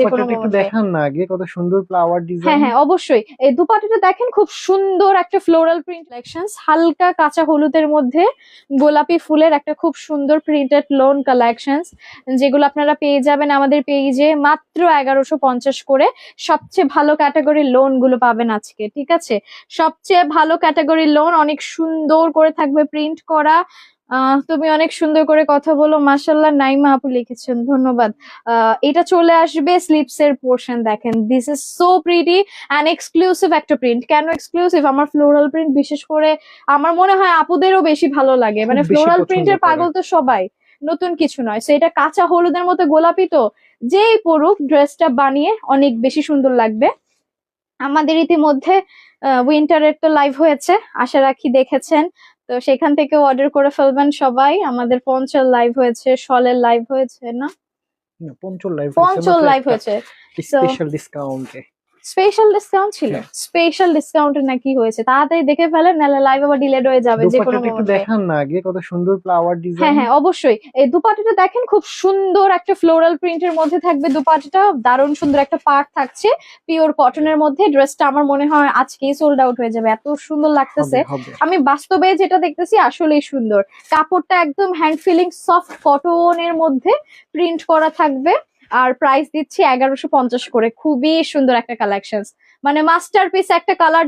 যে কোনো একটু দেখান না আগে কত সুন্দর ফ্লাওয়ার হ্যাঁ ডিজাইন হ্যাঁ অবশ্যই। এই দুপাট্টাটা দেখেন খুব সুন্দর একটা ফ্লোরাল প্রিন্ট কালেকশনস হালকা কাঁচা হলুদের মধ্যে গোলাপি ফুলের একটা খুব সুন্দর প্রিন্টেড লোন কালেকশনস যেগুলো আপনারা পেয়ে যাবেন আমাদের পেজে মাত্র এগারোশো পঞ্চাশ করে। সবচেয়ে ভালো ক্যাটাগরির লোনগুলো পাবেন আজকে ঠিক আছে? সবচেয়ে ভালো ক্যাটাগরির লোন অনেক সুন্দর করে থাকবে প্রিন্ট করা। তুমি অনেক সুন্দর করে কথা বলো। মাসাল্লাহ নাইমা আপু লিখেছেন ধন্যবাদ। এটা চলে আসবে স্লিপস এর পোর্শন দেখেন। This is so pretty and exclusive একটা প্রিন্ট কেন এক্সক্লুসিভ আমার ফ্লোরাল প্রিন্ট বিশেষ করে আমার মনে হয় আপুদেরও বেশি ভালো লাগে। মানে ফ্লোরাল প্রিন্টের পাগল তো সবাই নতুন কিছু নয়। সো এটা কাঁচা হলুদের মতো গোলাপি তো। যেই পরুক ড্রেসটা বানিয়ে অনেক বেশি সুন্দর লাগবে। আমাদের ইতিমধ্যে উইন্টারের তো লাইভ হয়েছে। আশা রাখি দেখেছেন। তো সেখান থেকে অর্ডার করে ফেলবেন সবাই। আমাদের পঞ্চল লাইভ হয়েছে সলের লাইভ হয়েছে না? পঞ্চল লাইভ পঞ্চল লাইভ হয়েছে। স্পেশাল ডিসকাউন্টে স্পেশাল ডিসকাউন্ট ছিল। হ্যাঁ। স্পেশাল ডিসকাউন্ট নাকি হয়েছে। তাড়াতাড়ি দেখে ফেলেন নাহলে লাইভ আবার ডিলেড হয়ে যাবে যে কোনো একটু দেখান না আগে কত সুন্দর ফ্লাওয়ার হ্যাঁ ডিজাইন হ্যাঁ হ্যাঁ অবশ্যই। এই দুপাট্টাটা দেখেন খুব সুন্দর একটা ফ্লোরাল প্রিন্টের মধ্যে থাকবে দুপাট্টাটা। দারুণ সুন্দর একটা পার্ট থাকছে। পিওর কটনের মধ্যে ড্রেসটা আমার মনে হয় আজকেই সোল্ড আউট হয়ে যাবে। এত সুন্দর লাগতেছে। আমি বাস্তবে যেটা দেখতেছি আসলেই সুন্দর। কাপড়টা একদম হ্যান্ড ফিলিং সফট কটনের মধ্যে প্রিন্ট করা থাকবে। আর প্রাইস দিচ্ছি এগারোশো পঞ্চাশ করে। খুবই সুন্দর একটা কালেকশন মানে মাস্টারপিস একটা কালার